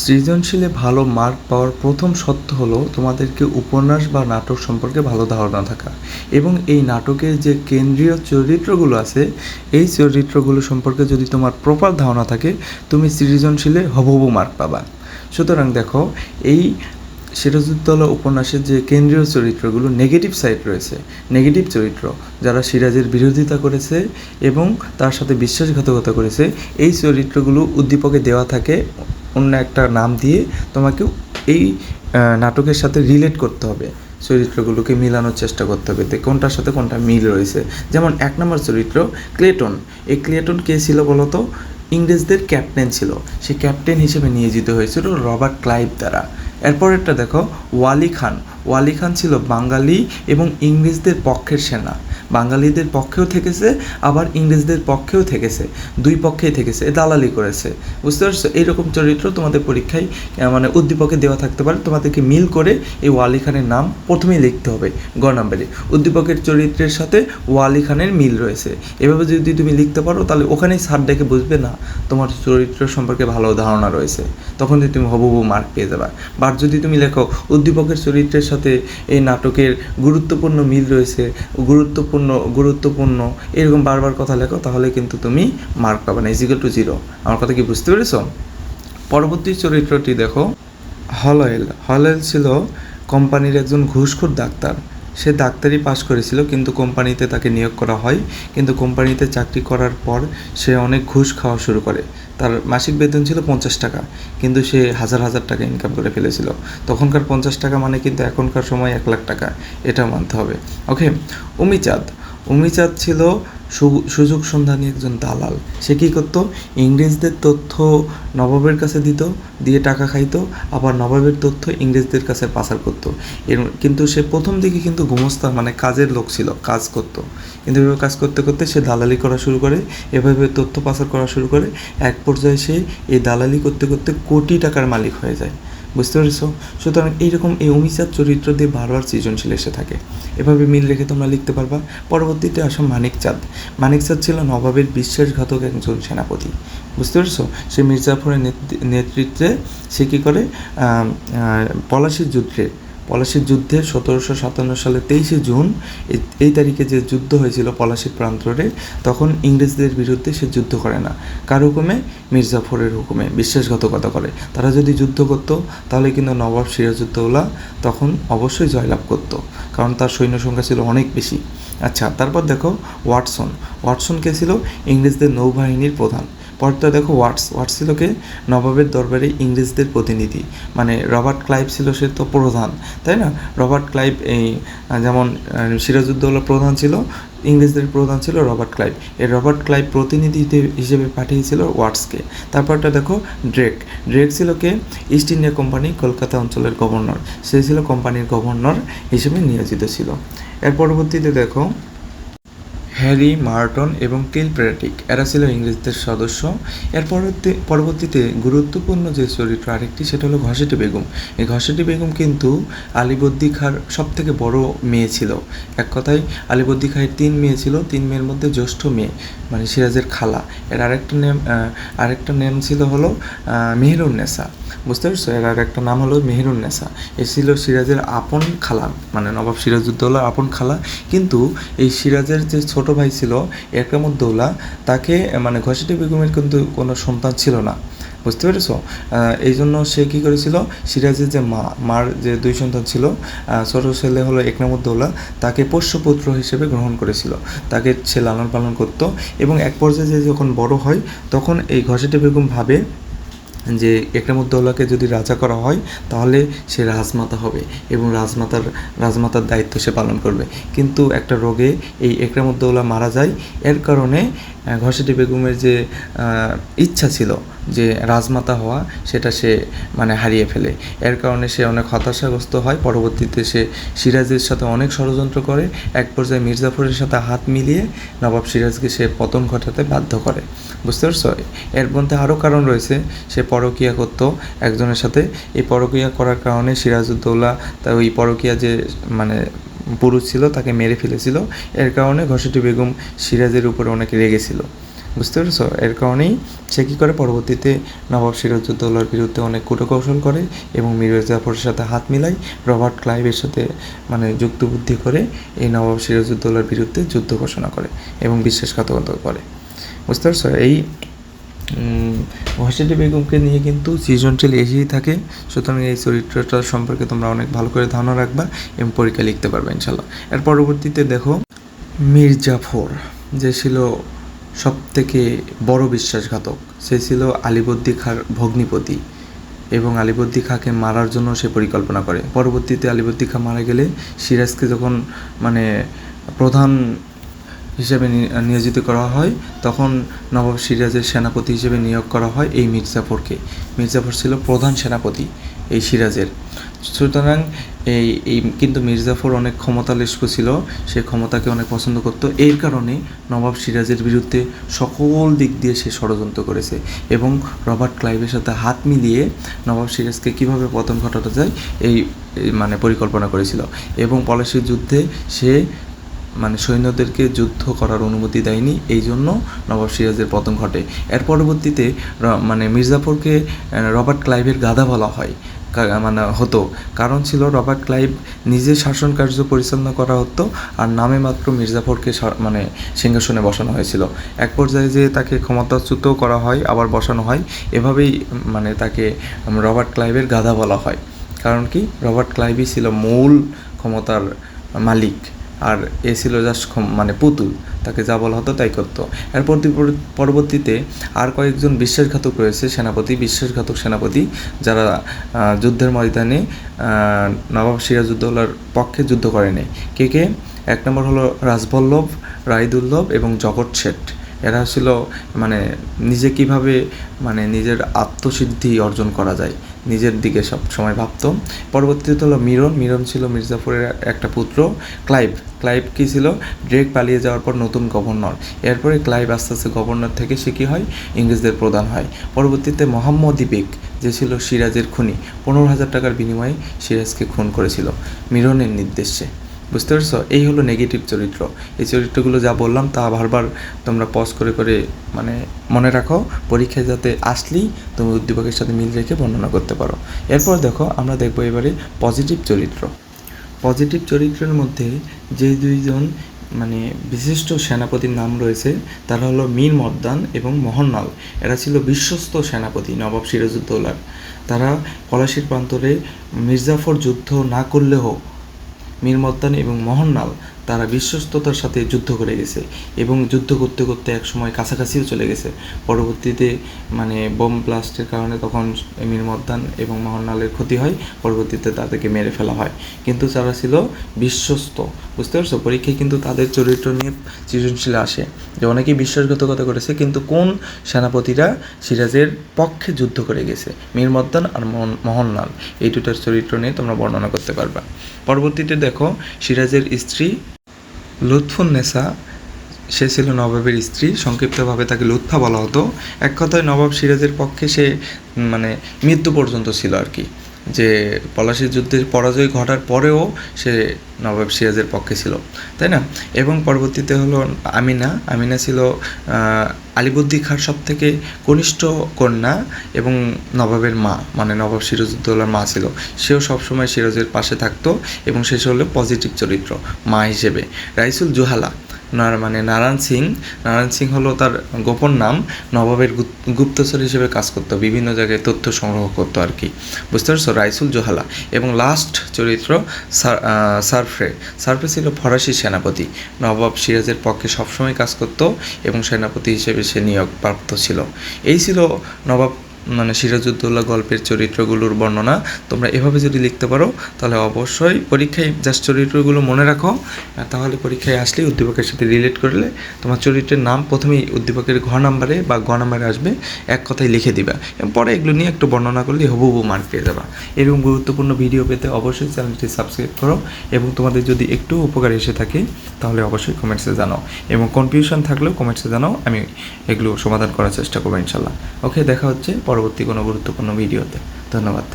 সৃজনশীলে ভালো মার্ক পাওয়ার প্রথম শর্ত হলো তোমাদেরকে উপন্যাস বা নাটক সম্পর্কে ভালো ধারণা থাকা। এবং এই নাটকের যে কেন্দ্রীয় চরিত্রগুলো আছে, এই চরিত্রগুলো সম্পর্কে যদি তোমার প্রপার ধারণা থাকে, তুমি সৃজনশীলে হবহু মার্ক পাবা। সুতরাং দেখো, এই সিরাজউদ্দৌলা উপন্যাসের যে কেন্দ্রীয় চরিত্রগুলো নেগেটিভ সাইড রয়েছে নেগেটিভ চরিত্র যারা সিরাজের বিরোধিতা করেছে এবং তার সাথে বিশ্বাসঘাতকতা করেছে, এই চরিত্রগুলো উদ্দীপকে দেওয়া থাকে অন্য একটা নাম দিয়ে তোমাকে এই নাটকের সাথে রিলেট করতে হবে। চরিত্রগুলোকে মিলানোর চেষ্টা করতে হবে কোনটার সাথে কোনটা মিল রয়েছে। যেমন এক নম্বর চরিত্র ক্লেটন। এই ক্লেটন কে ছিল বলতো? ইংরেজদের ক্যাপ্টেন ছিল। সে ক্যাপ্টেন হিসেবে নিয়োজিত হয়েছিল রবার্ট ক্লাইভ দ্বারা। এরপর একটা দেখো, ওয়ালি খান। ওয়ালি খান ছিল বাঙালি এবং ইংরেজদের পক্ষের সেনা। বাঙালিদের পক্ষেও থেকেছে, আবার ইংরেজদের পক্ষেও থেকেছে, দুই পক্ষেই থেকেছে দালালি করেছে। বুঝতে পারছ? এইরকম চরিত্র তোমাদের পরীক্ষায় মানে উদ্দীপকে দেওয়া থাকতে পারে। তোমাদেরকে মিল করে এই ওয়ালি খানের নাম প্রথমেই লিখতে হবে, গ নম্বরে। উদ্দীপকের চরিত্রের সাথে ওয়ালি খানের মিল রয়েছে। এভাবে যদি তুমি লিখতে পারো, তাহলে ওখানেই সার ডেকে বুঝবে, না, তোমার চরিত্র সম্পর্কে ভালো ধারণা রয়েছে। তখন তুমি হবহু মার্ক পেয়ে যাবে। বা যদি তুমি লেখো, উদ্দীপকের চরিত্রের সাথে এই নাটকের গুরুত্বপূর্ণ মিল রয়েছে, গুরুত্বপূর্ণ গুরুত্বপূর্ণ এরকম বারবার কথা লেখো, তাহলে কিন্তু তুমি মার্ক পাবে না ইজিক্যাল টু জিরো আমার কথা কি বুঝতে পেরেছ? পরবর্তী চরিত্রটি দেখো হলয়েল হলয়েল ছিল কোম্পানির একজন ঘুষখোর ডাক্তার। সে ডাক্তারি পাশ করেছিল, কিন্তু কোম্পানিতে তাকে নিয়োগ করা হয়। কিন্তু কোম্পানিতে চাকরি করার পর সে অনেক ঘুষ খাওয়া শুরু করে। তার মাসিক বেতন ছিল পঞ্চাশ টাকা, কিন্তু সে হাজার হাজার টাকা ইনকাম করে ফেলেছিল। তখনকার পঞ্চাশ টাকা মানে কিন্তু এখনকার সময় এক লাখ টাকা, এটা মানতে হবে। ওকে উমিচাঁদ। উমিচাঁদ ছিল সুযোগ সন্ধানী একজন দালাল। সে কী করতো? ইংরেজদের তথ্য নবাবের কাছে দিত, দিয়ে টাকা খাইতো, আবার নবাবের তথ্য ইংরেজদের কাছে পাচার করতো। এর কিন্তু সে প্রথম দিকে কিন্তু গুমস্তা মানে কাজের লোক ছিল, কাজ করতো। কিন্তু এভাবে কাজ করতে করতে সে দালালি করা শুরু করে, এভাবে তথ্য পাচার করা শুরু করে। এক পর্যায়ে সে এই দালালি করতে করতে কোটি টাকার মালিক হয়ে যায়। বুঝতে পেরেছ? সুতরাং এইরকম এই অমিচার চরিত্র দিয়ে বারবার সৃজনশীল এসে থাকে। এভাবে মিল রেখে তোমরা লিখতে পারবা, পরবর্তীতে আসো মানিকচাঁদ মানিকচাঁদ ছিল নবাবের বিশ্বাসঘাতক একজন সেনাপতি। বুঝতে পেরেছ? সে মির্জাফরের নেতৃ- নেতৃত্বে সে কী করে? পলাশীর যুদ্ধের পলাশির যুদ্ধে সতেরোশো সাতান্ন সালে তেইশে জুন এই- তারিখে যে যুদ্ধ হয়েছিল পলাশির প্রান্তরে, তখন ইংরেজদের বিরুদ্ধে সে যুদ্ধ করে না। কার হুকুমে? মির্জাফরের হুকুমে, বিশ্বাসঘাতকতা করে। তারা যদি যুদ্ধ করত, তাহলে কিন্তু নবাব সিরাজউদ্দৌলা তখন অবশ্যই জয়লাভ করত, কারণ তার সৈন্য সংখ্যা ছিল অনেক বেশি। আচ্ছা তারপর দেখো ওয়াটসন। ওয়াটসন কে ছিল? ইংরেজদের নৌবাহিনীর প্রধান। পরটা দেখো ওয়াটস। ওয়াটস ছিল কে? নবাবের দরবারে ইংরেজদের প্রতিনিধি। মানে রবার্ট ক্লাইভ ছিল সে তো প্রধান, তাই না? রবার্ট ক্লাইভ এই, যেমন সিরাজউদ্দৌলা প্রধান ছিল, ইংরেজদের প্রধান ছিল রবার্ট ক্লাইভ। এই রবার্ট ক্লাইভ প্রতিনিধি হিসেবে পাঠিয়েছিল ওয়াটসকে তারপরটা দেখো ড্রেক। ড্রেক ছিল কে? ইস্ট ইন্ডিয়া কোম্পানি, কলকাতা অঞ্চলের গভর্নর। সে ছিল কোম্পানির গভর্নর হিসেবে নিয়োজিত ছিল। এর পরবর্তীতে দেখো, হ্যারি, মার্টন এবং টিল প্রেটিক, এরা ছিল ইংরেজদের সদস্য। এর পরবর্তী, পরবর্তীতে গুরুত্বপূর্ণ যে চরিত্র আরেকটি, সেটা হলো ঘসেটি বেগম। এই ঘসেটি বেগম কিন্তু আলিবর্দি খাঁর সব থেকে বড় মেয়ে ছিল। এক কথায় আলিবর্দি খাঁয়ের তিন মেয়ে ছিল, তিন মেয়ের মধ্যে জ্যেষ্ঠ মেয়ে মানে সিরাজের খালা। এর আরেকটা নেম আরেকটা নেম ছিল হলো মেহেরুন্নেসা বুঝতে পারছ? এর একটা নাম হলো মেহেরুন্নেসা এ ছিল সিরাজের আপন খালা মানে নবাব সিরাজউদ্দৌলার আপন খালা। কিন্তু এই সিরাজের যে ছোট ভাই ছিল একরামুদ্দৌলা তাকে মানে ঘসেটি বেগমের কিন্তু কোনো সন্তান ছিল না। বুঝতে পেরেছ? এই জন্য সে কী করেছিল? সিরাজের যে মা, মার যে দুই সন্তান ছিল ছোট ছেলে হলো একরামুদ্দৌলা, তাকে পোষ্যপুত্র হিসেবে গ্রহণ করেছিল। তাকে সে লালন পালন করতো এবং এক পর্যায়ে যখন বড় হয়, তখন এই ঘসেটি বেগম ভাবে যে একরামুদ্দৌলাকে যদি রাজা করা হয়, তাহলে সে রাজমাতা হবে এবং রাজমাতার রাজমাতার দায়িত্ব সে পালন করবে। কিন্তু একটা রোগে এই একরামুদ্দৌলা মারা যায়, এর কারণে ঘসেটি বেগমের যে ইচ্ছা ছিল যে রাজমাতা হওয়া, সেটা সে মানে হারিয়ে ফেলে। এর কারণে সে অনেক হতাশাগ্রস্ত হয়। পরবর্তীতে সে সিরাজের সাথে অনেক ষড়যন্ত্র করে। এক পর্যায়ে মির্জাফরের সাথে হাত মিলিয়ে নবাব সিরাজকে সে পতন ঘটাতে বাধ্য করে। বুঝতে পারছ? এর মধ্যে আরও কারণ রয়েছে। সে পরকিয়া করতো একজনের সাথে। এই পরকিয়া করার কারণে সিরাজউদ্দৌলা তার ওই পরকিয়া যে মানে পুরুষ ছিল তাকে মেরে ফেলেছিল। এর কারণে ঘসেটি বেগম সিরাজের উপরে অনেক রেগেছিল। বুঝতে পেরেছ? এর কারণেই সে কী করে? পরবর্তীতে নবাব সিরাজউদ্দৌলার বিরুদ্ধে অনেক কূটকৌশল করে এবং মির্জা জাফরের সাথে হাত মিলায় রবার্ট ক্লাইভের সাথে মানে যুক্তবুদ্ধি করে এই নবাব সিরাজউদ্দৌলার বিরুদ্ধে যুদ্ধ ঘোষণা করে এবং বিশ্বাসঘাতকতা করে। বুঝতে পারছ? এই ঘষেটি বেগমকে নিয়ে কিন্তু সৃজনশীল এসেই থাকে। সুতরাং এই চরিত্রটা সম্পর্কে তোমরা অনেক ভালো করে ধারণা রাখবা এবং পরীক্ষা লিখতে পারবে ইনশাল্লাহ এর পরবর্তীতে দেখো মীর জাফর যে ছিল সব থেকে বড় বিশ্বাসঘাতক, সে ছিল আলিবর্দী খার ভগ্নিপতি এবং আলিবর্দী খাঁকে মারার জন্য সে পরিকল্পনা করে। পরবর্তীতে আলিবর্দী খাঁ মারা গেলে সিরাজকে যখন মানে প্রধান হিসেবে নিয়োজিত করা হয়। তখন নবাব সিরাজের সেনাপতি হিসেবে নিয়োগ করা হয় এই মির্জাফরকে মির্জাফর ছিল প্রধান সেনাপতি এই সিরাজের। সুতরাং এই এই কিন্তু মির্জাফর অনেক ক্ষমতালিস্ক ছিল, সে ক্ষমতাকে অনেক পছন্দ করতো। এর কারণে নবাব সিরাজের বিরুদ্ধে সকল দিক দিয়ে সে ষড়যন্ত্র করেছে এবং রবার্ট ক্লাইভের সাথে হাত মিলিয়ে নবাব সিরাজকে কীভাবে পতন ঘটানো যায় এই মানে পরিকল্পনা করেছিল। এবং পলাশির যুদ্ধে সে মানে সৈন্যদেরকে যুদ্ধ করার অনুমতি দেয়নি এই জন্য নবাব সিরাজের পতন ঘটে। এর পরবর্তীতে মানে মির্জাফরকে রবার্ট ক্লাইভের গাধা বলা হয় মানে হতো। কারণ ছিল রবার্ট ক্লাইভ নিজে শাসন কার্য পরিচালনা করা হতো, আর নামে মাত্র মির্জাফরকে মানে সিংহাসনে বসানো হয়েছিল। এক পর্যায়ে যে তাকে ক্ষমতাচ্যুত করা হয়, আবার বসানো হয়, এভাবেই মানে তাকে রবার্ট ক্লাইভের গাধা বলা হয়। কারণ কি? রবার্ট ক্লাইভই ছিল মূল ক্ষমতার মালিক। আর এ ছিল জাস্ট মানে পুতুল, তাকে যা বলা হতো তাই করতো। এরপর পরবর্তীতে আর কয়েকজন বিশ্বাসঘাতক রয়েছে, সেনাপতি, বিশ্বাসঘাতক সেনাপতি, যারা যুদ্ধের ময়দানে নবাব সিরাজউদ্দৌলার পক্ষে যুদ্ধ করেনি কে কে? এক নম্বর হলো রাজবল্লভ, রায়দুল্লভ এবং জগৎ শেঠ। এরা ছিল মানে নিজে কীভাবে মানে নিজের আত্মসিদ্ধি অর্জন করা যায়। নিজের দিকে সব সময় ভাবতো। পরবর্তীতে হলো মিরন। মিরন ছিল মির্জাফরের একটা পুত্র, ক্লাইভ। ক্লাইভ কী ছিল? ড্রেক পালিয়ে যাওয়ার পর নতুন গভর্নর। এরপরে ক্লাইভ আস্তে আস্তে গভর্নর থেকে সে কী হয়? ইংরেজদের প্রদান হয়। পরবর্তীতে মোহাম্মদ ইবেক, যে ছিল সিরাজের খুনি, পনেরো হাজার টাকার বিনিময়ে সিরাজকে খুন করেছিল, মিরনের নির্দেশে। বুঝতে পারছ? এই হলো নেগেটিভ চরিত্র। এই চরিত্রগুলো যা বললাম তা বারবার তোমরা পজ করে করে মানে মনে রাখো, পরীক্ষায় যাতে আসলেই তুমি উদ্দীপকের সাথে মিল রেখে বর্ণনা করতে পারো। এরপর দেখো, আমরা দেখব এবারে পজিটিভ চরিত্র। পজিটিভ চরিত্রের মধ্যে যে দুইজন মানে বিশিষ্ট সেনাপতির নাম রয়েছে, তারা হলো মীর মর্দান এবং মোহনলাল। এরা ছিল বিশ্বস্ত সেনাপতি নবাব সিরাজউদ্দৌলার তারা পলাশির প্রান্তরে মির্জাফর যুদ্ধ না করলেও মীর মর্দান এবং মোহনলাল তারা বিশ্বস্ততার সাথে যুদ্ধ করে গেছে এবং যুদ্ধ করতে করতে এক সময় কাছাকাছিও চলে গেছে। পরবর্তীতে মানে বোম ব্লাস্টের কারণে তখন মীর মর্দান এবং মোহনলালের ক্ষতি হয়, পরবর্তীতে তাদেরকে মেরে ফেলা হয়। কিন্তু তারা ছিল বিশ্বস্ত, বুঝতে পারছ? পরীক্ষায় কিন্তু তাদের চরিত্র নিয়ে সৃজনশীল আসে। যে অনেকেই বিশ্বাসঘাতকতা করেছে, কিন্তু কোন সেনাপতিরা সিরাজের পক্ষে যুদ্ধ করে গেছে? মীর মর্দান আর মোহন- মোহনলাল এই দুটার চরিত্র নিয়ে তোমরা বর্ণনা করতে পারবা। পরবর্তীতে দেখো, সিরাজের স্ত্রী লুৎফুন্নেসা সে ছিল নবাবের স্ত্রী, সংক্ষিপ্তভাবে তাকে লুৎফা বলা হতো। এক কথায় নবাব সিরাজের পক্ষে সে মানে মৃত্যু পর্যন্ত ছিল আর কি। যে পলাশির যুদ্ধের পরাজয় ঘটার পরেও সে নবাব সিরাজের পক্ষে ছিল তাই না? এবং পরবর্তীতে হলো আমিনা। আমিনা ছিল আহ, আলিবর্দী খাঁর সব থেকে কনিষ্ঠ কন্যা এবং নবাবের মা মানে নবাব সিরাজউদ্দৌলার মা ছিল। সেও সবসময় সিরাজের পাশে থাকতো এবং শেষ হলো পজিটিভ চরিত্র মা হিসেবে। রাইসুল জুহালা মানে নারায়ণ সিং। নারায়ণ সিং হলো তার গোপন নাম। নবাবের গুপ- গুপ্তচর হিসেবে কাজ করতো, বিভিন্ন জায়গায় তথ্য সংগ্রহ করতো আর কি। বুঝতে পারছ? রাইসুল জোহালা। এবং লাস্ট চরিত্র সারফ্রে সারফ্রে ছিল ফরাসি সেনাপতি। নবাব সিরাজের পক্ষে সবসময় কাজ করতো এবং সেনাপতি হিসেবে সে নিয়োগ প্রাপ্ত ছিল। এই ছিল নবাব মানে সিরাজউদ্দৌলা গল্পের চরিত্রগুলোর বর্ণনা তোমরা এভাবে যদি লিখতে পারো, তাহলে অবশ্যই পরীক্ষায় জাস্ট চরিত্রগুলো মনে রাখো। তাহলে পরীক্ষায় আসলেই উদ্দীপকের সাথে রিলেট করলে তোমার চরিত্রের নাম প্রথমেই উদ্দীপকের ঘ নাম্বারে বা গ নাম্বারে আসবে, এক কথায় লিখে দিবা। পরে এগুলো নিয়ে একটু বর্ণনা করলে হবু হবু মার্ক পেয়ে যাবা। এরকম গুরুত্বপূর্ণ ভিডিও পেতে অবশ্যই চ্যানেলটি সাবস্ক্রাইব করো এবং তোমাদের যদি একটু উপকার এসে থাকে, তাহলে অবশ্যই কমেন্টসে জানাও। এবং কনফিউশন থাকলেও কমেন্টসে জানাও, আমি এগুলো সমাধান করার চেষ্টা করব ইনশাল্লাহ ওকে দেখা হচ্ছে পরবর্তী কোনো গুরুত্বপূর্ণ ভিডিওতে। ধন্যবাদ।